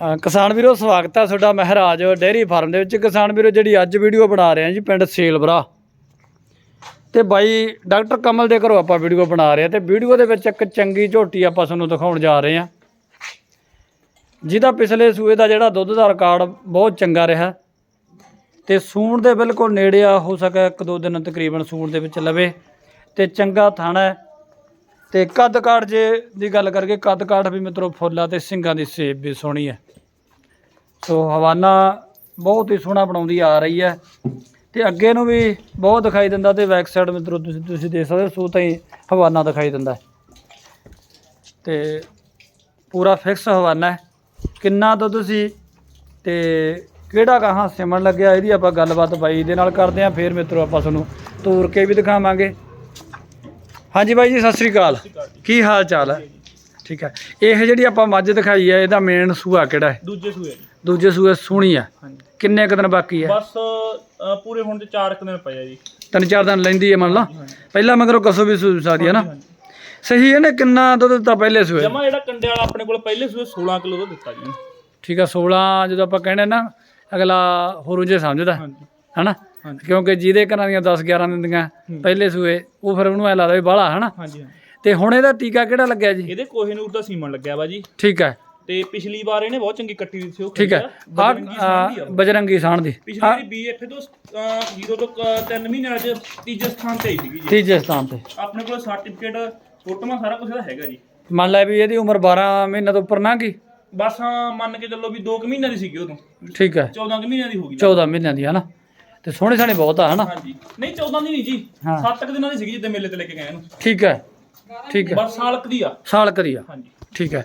ਅ, ਕਿਸਾਨ ਵੀਰੋ ਸਵਾਗਤ ਹੈ ਤੁਹਾਡਾ ਮਹਿਰਾਜ ਡੇਅਰੀ ਫਾਰਮ ਦੇ ਵਿੱਚ। ਕਿਸਾਨ ਵੀਰੋ ਜਿਹੜੀ ਅੱਜ ਵੀਡੀਓ ਬਣਾ ਰਹੇ ਹਾਂ ਜੀ ਪਿੰਡ ਸੇਲਬਰਾ। ਤੇ ਬਾਈ ਡਾਕਟਰ ਕਮਲ ਦੇ ਘਰੋਂ ਆਪਾਂ ਵੀਡੀਓ ਬਣਾ ਰਹੇ ਹਾਂ ਤੇ ਵੀਡੀਓ ਦੇ ਵਿੱਚ ਇੱਕ ਚੰਗੀ ਝੋਟੀ ਆਪਾਂ ਤੁਹਾਨੂੰ ਦਿਖਾਉਣ ਜਾ ਰਹੇ ਹਾਂ। ਜਿਹਦਾ ਪਿਛਲੇ ਸੂਏ ਦਾ ਜਿਹੜਾ ਦੁੱਧ ਦਾ ਰਿਕਾਰਡ ਬਹੁਤ ਚੰਗਾ ਰਿਹਾ। ਤੇ ਸੂਣ ਦੇ ਬਿਲਕੁਲ ਨੇੜੇ ਆ ਹੋ ਸਕਿਆ ਇੱਕ ਦੋ ਦਿਨ ਤਕਰੀਬਨ ਸੂਣ ਦੇ ਵਿੱਚ ਲਵੇ। ਤੇ ਚੰਗਾ ਥਾਣਾ ਤੇ ਕੱਦ ਕਾਠ ਜੇ ਦੀ ਗੱਲ ਕਰਕੇ ਕੱਦ ਕਾਠ ਵੀ ਮਿੱਤਰੋ ਫੁੱਲਾ ਤੇ ਸਿੰਘਾਂ ਦੀ ਸੇਬ ਵੀ ਸੋਹਣੀ ਹੈ। ਸੋ ਹਵਾਨਾ ਬਹੁਤ ਹੀ ਸੋਹਣਾ ਬਣਾਉਂਦੀ ਆ ਰਹੀ ਹੈ ਤੇ ਅੱਗੇ ਨੂੰ ਵੀ ਬਹੁਤ ਦਿਖਾਈ ਦਿੰਦਾ ਤੇ ਬੈਕ ਸਾਈਡ ਮਿੱਤਰੋ ਤੁਸੀਂ ਤੁਸੀਂ ਦੇਖ ਸਕਦੇ ਹੋ, ਸੋ ਤਾਂ ਹੀ ਹਵਾਨਾ ਦਿਖਾਈ ਦਿੰਦਾ ਹੈ। ਤੇ ਪੂਰਾ ਫਿਕਸ ਹਵਾਨਾ ਹੈ। ਕਿੰਨਾ ਦੁੱਧ ਸੀ ਤੇ ਕਿਹੜਾ ਗਾਹਾਂ ਸਿਮਣ ਲੱਗਿਆ, ਇਹਦੀ ਆਪਾਂ ਗੱਲਬਾਤ ਬਾਈ ਦੇ ਨਾਲ ਕਰਦੇ ਆਂ ਫੇਰ ਮਿੱਤਰੋ ਆਪਾਂ ਤੁਹਾਨੂੰ ਤੋਰ ਕੇ ਵੀ ਦਿਖਾਵਾਂਗੇ। ਹਾਂਜੀ ਬਾਈ ਜੀ ਸਤਿ ਸ੍ਰੀ ਅਕਾਲ। ਕੀ ਹਾਲ ਚਾਲ ਹੈ? ਠੀਕ ਹੈ। ਇਹ ਜਿਹੜੀ ਆਪਾਂ ਮੱਝ ਦਿਖਾਈ ਹੈ ਇਹਦਾ ਮੇਨ ਸੂਆ ਕਿਹੜਾ ਹੈ? ਦੂਜੇ ਸੂਏ। ਜੀ ਦੂਜੇ ਸੂਏ ਸੋਹਣੀ ਆ ਕਿੰਨੇ ਕੁ ਦਿਨ ਬਾਕੀ ਹੈ? ਬਸ ਅ, ਪੂਰੇ ਹੁਣ ਤੇ 4 ਕੁ ਦਿਨ ਪਏ ਆ ਜੀ। ਤਿੰਨ ਚਾਰ ਦਿਨ ਲੈਂਦੀ ਹੈ ਮੰਨ ਲਾ। ਪਹਿਲਾਂ ਮਗਰੋਂ ਕਸੋ ਵੀ ਸੂ ਸਕਦੀ ਹੈ ਨਾ। ਸਹੀ ਇਹਨੇ ਕਿੰਨਾ ਦੁੱਧ ਦਿੱਤਾ ਪਹਿਲੇ ਸੂਏ ਜਮਾ ਜਿਹੜਾ ਕੰਡੇ ਵਾਲਾ ਆਪਣੇ ਕੋਲ ਪਹਿਲੇ ਸੂਏ 16 ਕਿਲੋ ਦਾ ਦਿੱਤਾ ਜੀ। ਠੀਕ ਆ 16 ਜਦੋਂ ਆਪਾਂ ਕਹਿੰਦੇ ਨਾ ਅਗਲਾ ਹੋਰੂ ਜੇ ਸਮਝਦਾ ਹਾਂਜੀ। ਹਨਾ। ਕਿਉਂਕਿ ਜਿਹਦੇ ਘਰਾਂ ਦੀਆਂ 10 11 ਦਿੰਦੀਆਂ ਪਹਿਲੇ ਸੂਏ ਉਹ ਫਿਰ ਉਹਨੂੰ ਐ ਲੱਗਦਾ ਵੀ ਬਾਹਲਾ ਹਨਾ? ਹਾਂਜੀ। ਤੇ ਹੁਣ ਇਹਦਾ ਟੀਕਾ ਕਿਹੜਾ ਲੱਗਿਆ ਜੀ? ਇਹਦੇ ਕੋਹੇਨੂਰ ਦਾ ਸੀਮਨ ਲੱਗਿਆ ਵਾ ਜੀ। ਠੀਕ ਹੈ। ਤੇ ਪਿਛਲੀ ਵਾਰ ਇਹਨੇ ਬਹੁਤ ਚੰਗੀ ਕੱਟੀ ਦਿੱਤੀ ਸੀ ਉਹ ਠੀਕ ਹੈ। ਬਜਰੰਗੀ ਸਾਣ ਦੀ ਪਿਛਲੀ ਬੀਐਫ ਤੋਂ 0 ਤੋਂ 3 ਮਹੀਨਿਆਂ ਚ ਤੀਜੇ ਸਥਾਨ ਤੇ ਆਈ ਸੀਗੀ ਜੀ। ਤੀਜੇ ਸਥਾਨ ਤੇ। ਆਪਣੇ ਕੋਲ ਸਰਟੀਫਿਕੇਟ ਫੋਟੋਆਂ ਸਾਰਾ ਕੁਝ ਇਹਦਾ ਹੈਗਾ ਜੀ। ਮੰਨ ਲੈ ਵੀ ਇਹਦੀ ਉਮਰ 12 ਮਹੀਨੇ ਤੋਂ ਉੱਪਰ ਨਾ ਗਈ। ਬਸ ਹਾਂ ਮੰਨ ਕੇ ਚੱਲੋ ਵੀ 2 ਮਹੀਨਿਆਂ ਦੀ ਸੀਗੀ ਉਦੋਂ। ਠੀਕ ਹੈ। 14 ਕੁ ਮਹੀਨਿਆਂ ਦੀ ਹੋ ਗਈ। 14 ਮਹੀਨਿਆਂ ਦੀ ਹਨਾ? ਤੇ ਸੋਹਣੇ ਸੋਹਣੇ ਬਹੁਤ ਆ ਹਨਾ? ਹਾਂਜੀ। ਨਹੀਂ 14 ਦੀ ਨਹੀਂ ਜੀ। ਹਾਂ। 7 ਕੁ ਦਿਨਾਂ ਦੀ ਸੀਗੀ ਜਿੱਦਾਂ ਮੇਲੇ ਤੇ ਲੈ ਕੇ ਗਏ ਇਹਨੂੰ। ਠੀਕ ਹੈ। ਠੀਕ ਹੈ। ਬਸ ਸਾਲਕ ਦੀ ਆ। ਸਾਲ ਕਰੀਆ ਹਾਂਜੀ। ਠੀਕ ਹੈ।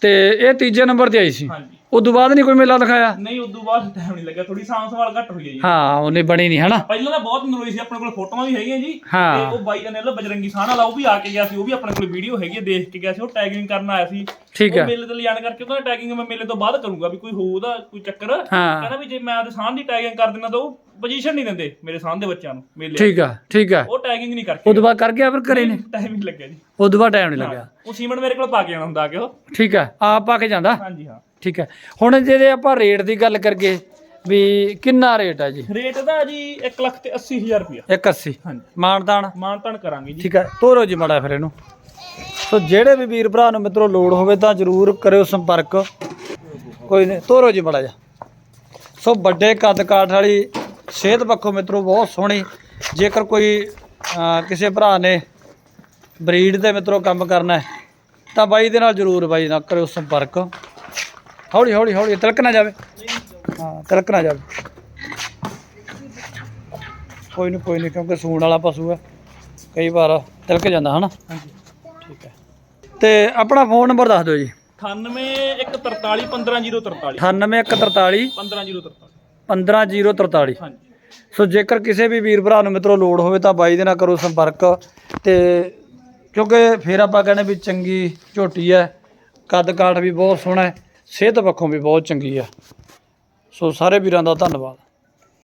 ਤੇ ਇਹ ਤੀਜੇ ਨੰਬਰ ਤੇ ਆਈ ਸੀ। ਹਾਂਜੀ। ਉਦੋਂ ਬਾਅਦ ਨਹੀਂ ਕੋਈ ਮੇਲਾ ਦਿਖਾਇਆ? ਨਹੀਂ ਉਦੋਂ ਬਾਅਦ ਟਾਈਮ ਨਹੀਂ ਲੱਗਿਆ ਥੋੜੀ ਸਾਂਭ ਸੰਭਾਲ ਘੱਟ ਹੋਈ ਹੈ ਜੀ। ਹਾਂ ਉਹਨੇ ਬਣੀ ਨਹੀਂ ਹਨਾ? ਪਹਿਲਾਂ ਤਾਂ ਬਹੁਤ ਨਰੋਈ ਸੀ ਆਪਣੇ ਕੋਲ ਫੋਟੋਆਂ ਵੀ ਹੈਗੀਆਂ ਜੀ। ਹਾਂ। ਤੇ ਉਹ ਬਾਈ ਅਨਿਲ ਬਜਰੰਗੀ ਸਾਹ ਵਾਲਾ ਉਹ ਵੀ ਆ ਕੇ ਗਿਆ ਸੀ ਉਹ ਵੀ ਆਪਣੇ ਕੋਲ ਵੀਡੀਓ ਹੈਗੀ ਹੈ ਦੇਖ ਕੇ ਗਿਆ ਸੀ ਉਹ ਟੈਗਿੰਗ ਕਰਨ ਆਇਆ ਸੀ। ਠੀਕ ਹੈ। ਉਹ ਮੇਲੇ ਤੇ ਲਿਜਾਣ ਕਰਕੇ ਉਹਦਾ ਟੈਗਿੰਗ ਮੈਂ ਮੇਲੇ ਤੋਂ ਬਾਅਦ ਕਰੂੰਗਾ ਵੀ ਕੋਈ ਹੋਊ ਉਹਦਾ ਕੋਈ ਚੱਕਰ। ਹਾਂ। ਕਹਿੰਦਾ ਵੀ ਜੇ ਮੈਂ ਉਹਦੇ ਸਾਹ ਦੀ ਟੈਗਿੰਗ ਕਰ ਦਿੰਦਾ ਤਾਂ ਉਹ ਪੋਜੀਸ਼ਨ ਨਹੀਂ ਦਿੰਦੇ ਮੇਰੇ ਸਾਹ ਦੇ ਬੱਚਿਆਂ ਨੂੰ ਮੇਲੇ ਠੀਕ ਆ ਠੀਕ ਆ ਉਹ ਟੈਗਿੰਗ ਨਹੀਂ ਕਰਕੇ ਉਦੋਂ ਬਾਅਦ ਕਰ ਗਿਆ ਫਿਰ ਘਰੇ ਨੇ? ਟਾਈਮ ਹੀ ਲੱਗਿਆ ਜੀ। ਉਦੋਂ ਬਾਅਦ ਟਾਈਮ ਨਹੀਂ ਲੱਗਿਆ। ਉਹ ਸੀਮਨ ਮੇਰੇ ਕੋਲ ਪਾ ਕੇ ਆਉਣਾ ਹੁੰਦਾ ਆ ਕੇ ਉਹ ਠੀਕ ਆ ਆਪ ਪਾ ਕੇ ਜਾਂਦਾ? ਹਾਂਜੀ ਹਾਂ। ਠੀਕ ਹੈ। ਹੁਣ ਜਿਹਦੇ ਆਪਾਂ ਰੇਟ ਦੀ ਗੱਲ ਕਰਗੇ ਵੀ ਕਿੰਨਾ ਰੇਟ ਹੈ ਜੀ? ਰੇਟ ਦਾ ਜੀ 1 ਲੱਖ ਤੇ 80000 ਰੁਪਇਆ। 180 ਹਾਂਜੀ। ਮਾਨਦਾਨ ਮਾਨਤਾਨ ਕਰਾਂਗੇ ਜੀ। ਠੀਕ ਹੈ ਤੋਰੋ ਜੀ ਮੜਾ ਫਿਰ ਇਹਨੂੰ। ਸੋ ਜਿਹੜੇ ਵੀ ਵੀਰ ਭਰਾ ਨੂੰ ਮਿੱਤਰੋ ਲੋੜ ਹੋਵੇ ਤਾਂ ਜਰੂਰ ਕਰਿਓ ਸੰਪਰਕ। ਕੋਈ ਨਹੀਂ ਤੋਰੋ ਜੀ ਮੜਾ ਜਾ ਸੋ ਵੱਡੇ ਕੱਦ ਕਾਠ ਵਾਲੀ ਸਿਹਤ ਪੱਖੋਂ ਮਿੱਤਰੋ ਬਹੁਤ ਸੋਹਣੀ। ਜੇਕਰ ਕੋਈ ਕਿਸੇ ਭਰਾ ਨੇ ਬਰੀਡ ਦੇ ਮਿੱਤਰੋ ਕੰਮ ਕਰਨਾ ਹੈ। ਤਾਂ ਬਾਈ ਦੇ ਨਾਲ ਜਰੂਰ ਬਾਈ ਨਾਲ ਕਰਿਓ ਸੰਪਰਕ। ਹੌਲੀ ਹੌਲੀ ਹੌਲੀ ਤਿਲਕ ਨਾ ਜਾਵੇ। ਹਾਂ ਤਿਲਕ ਨਾ ਜਾਵੇ। ਕੋਈ ਨਹੀਂ ਕੋਈ ਨਹੀਂ ਕਿਉਂਕਿ ਸੂਣ ਵਾਲਾ ਪਸ਼ੂ ਹੈ। ਕਈ ਵਾਰ ਤਿਲਕ ਜਾਂਦਾ ਹਨਾ? ਹਾਂਜੀ ਠੀਕ ਹੈ। ਤੇ ਆਪਣਾ ਫੋਨ ਨੰਬਰ ਦੱਸ ਦਿਓ ਜੀ। 9143 15043 98143 15043 15043 ਹਾਂਜੀ। ਸੋ ਜੇਕਰ ਕਿਸੇ ਵੀ ਵੀਰ ਭਰਾ ਨੂੰ ਮਿੱਤਰੋ ਲੋੜ ਹੋਵੇ ਤਾਂ ਬਾਈ ਦੇ ਨਾਲ ਕਰੋ ਸੰਪਰਕ ਤੇ ਕਿਉਂਕਿ ਫਿਰ ਆਪਾਂ ਕਹਿੰਦੇ ਵੀ ਚੰਗੀ ਝੋਟੀ ਹੈ, ਕੱਦ ਕਾਠ ਵੀ ਬਹੁਤ ਸੋਹਣਾ ਹੈ, ਸਿਹਤ ਪੱਖੋਂ ਵੀ ਬਹੁਤ ਚੰਗੀ ਹੈ। ਸੋ ਸਾਰੇ ਵੀਰਾਂ ਦਾ ਧੰਨਵਾਦ।